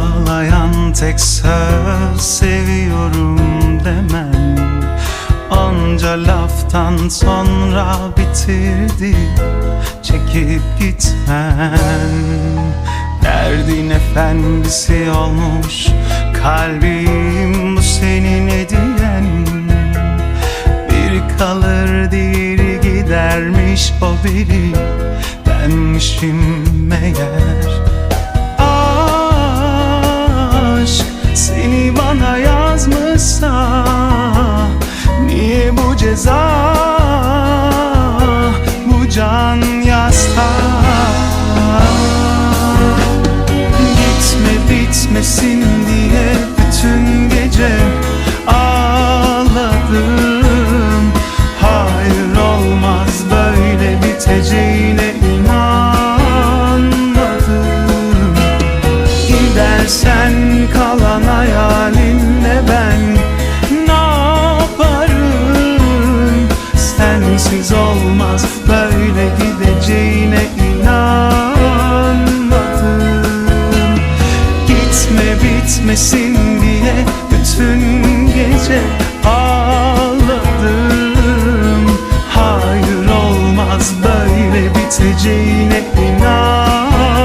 bağlayan tek söz seviyorum demen Onca laftan sonra bitirdi çekip gitmen Derdin efendisi olmuş kalbim bu senin hediyen. Biri kalır diğeri gidermiş o biri benmişim meğer yazmışsa Niye bu ceza bu can yasta? Gitme bitmesin bitmesin diye bütün gece ağladım. Hayır olmaz böyle biteceğine inanmadım.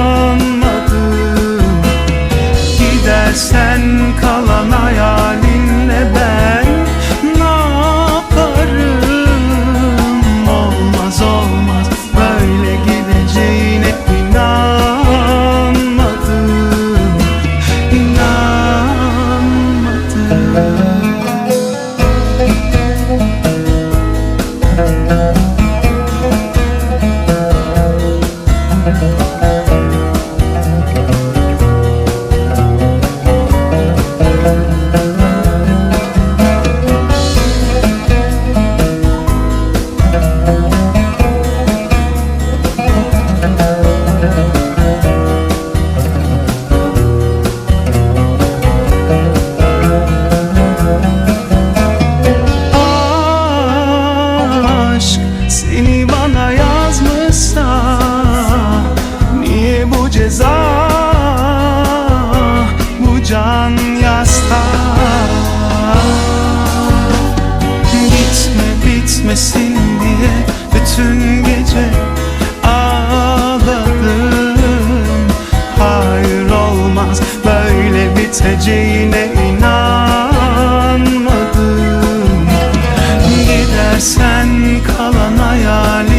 Gidersen kalan hayalinle bitmesin diye bütün gece ağladım. Hayır olmaz böyle biteceğine inanmadım. Gidersen kalan hayalinle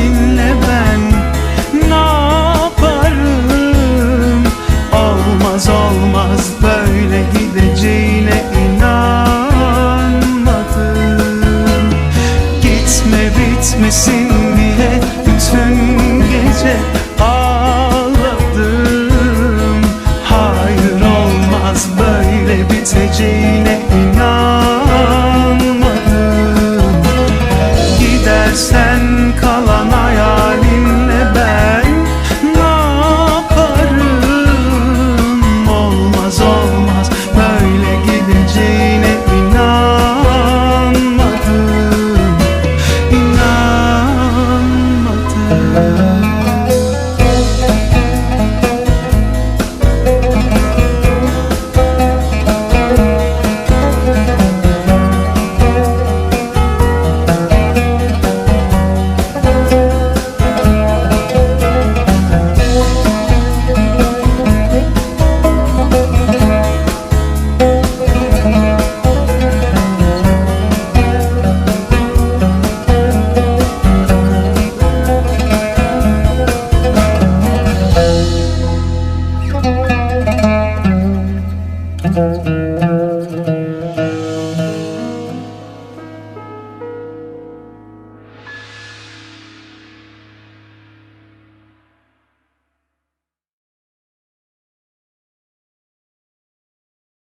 love.